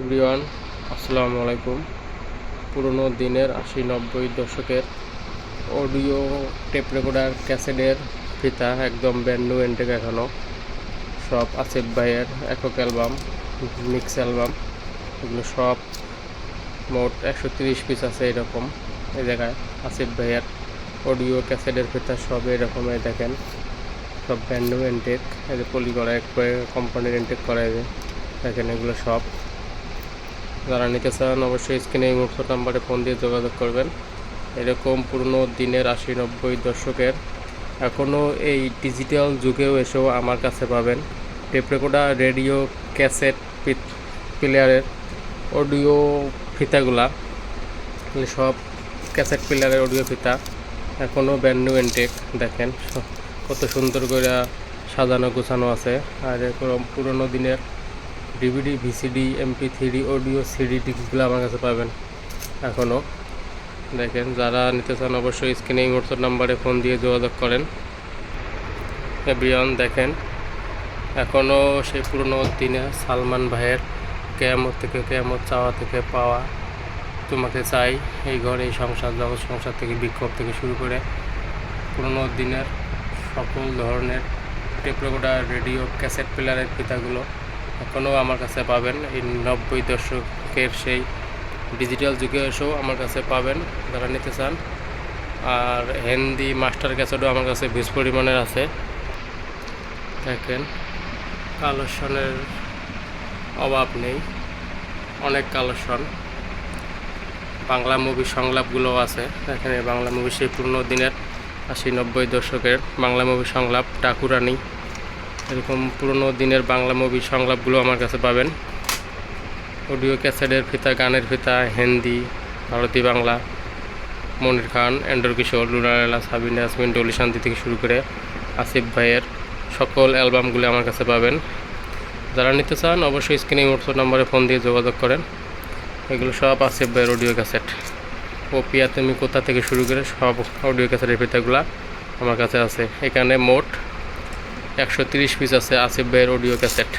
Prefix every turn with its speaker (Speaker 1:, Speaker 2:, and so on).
Speaker 1: Everyone, আসসালামু আলাইকুম। পুরনো দিনের আশি নব্বই দশকের অডিও টেপ রেকর্ডার, ক্যাসেটের ফিতা একদম ব্যান্ড নিউ এন্টেক এখনও সব আসিফ ভাইয়ের একক অ্যালবাম, মিক্স অ্যালবাম, এগুলো সব মোট একশো তিরিশ পিস আছে এরকম। এই জায়গায় আসিফ ভাইয়ের অডিও, ক্যাসেটের ফিতা সব এরকম দেখেন। সব ব্যান্ড নিউ এন্টেক এই যে পলি করা এক কোম্পানির এন্টেক করা দেখেন এগুলো সব। যারা নিতে চান অবশ্যই স্ক্রিনে এই নাম্বারে ফোন দিয়ে যোগাযোগ করবেন। এরকম পুরনো দিনের আশি নব্বই দশকের এখনও এই ডিজিটাল যুগেও এসেও আমার কাছে পাবেন। টেপ রেকর্ডার, রেডিও, ক্যাসেট প্লেয়ারের, অডিও ফিতাগুলা, সব ক্যাসেট প্লেয়ারের অডিও ফিতা এখনও ব্যান্ড এন্টেক দেখেন। কত সুন্দর করে সাজানো গোছানো আছে। আর এরকম পুরনো দিনের DVD VCD MP three audio CD ডিস্কগুলো আমার কাছে পাবেন এখনও দেখেন, যারা নিতে চান অবশ্যই স্ক্রিনে মুহূর্তের নাম্বারে ফোন দিয়ে যোগাযোগ করেন। এভরিওয়ান দেখেন এখনও সেই পুরনো দিনে সালমান ভাইয়ের কেয়ামত থেকে, কেয়ামত চাওয়া থেকে পাওয়া তোমাকে চাই, এই ঘর এই সংসার, জগৎ সংসার থেকে, বিক্ষোভ থেকে শুরু করে পুরনো দিনের সকল ধরনের টেপ রেকর্ডার রেডিও ক্যাসেট প্লেয়ারের ফিতাগুলো এখনও আমার কাছে পাবেন। এই নব্বই দশকের সেই ডিজিটাল যুগে এসেও আমার কাছে পাবেন যারা নিতে চান। আর হিন্দি মাস্টার ক্যাসেটও আমার কাছে বেশ পরিমাণের আছে। দেখেন, কালেকশনের অভাব নেই। অনেক কালেকশন। বাংলা মুভি সংলাপগুলোও আছে। এখানে বাংলা মুভি সেই পুরনো দিনের আশি নব্বই দশকের বাংলা মুভি সংলাপ, টাকুরানি। এরকম পুরনো দিনের বাংলা মুভি সংলাপগুলো আমার কাছে পাবেন। অডিও ক্যাসেটের ফিতা, গানের ফিতা, হিন্দি, ভারতী বাংলা, মনির খান, এন্ডর কিশোর লুনারেলা সাবিনা ইয়াসমিন, ডলি শান্তি থেকে শুরু করে আসিফ ভাইয়ের সকল অ্যালবামগুলো আমার কাছে পাবেন। যারা নিতে চান অবশ্যই স্ক্রিনে হোয়াটসঅ্যাপ নম্বরে ফোন দিয়ে যোগাযোগ করেন। এগুলো সব আসিফ ভাইয়ের অডিও ক্যাসেট ও পিয়া তুমি কোথা থেকে শুরু করে সব অডিও ক্যাসেটের ফিতাগুলো আমার কাছে আছে। এখানে মোট একশো তিরিশ পিস আছে আসিফ ভাইয়ের অডিও ক্যাসেট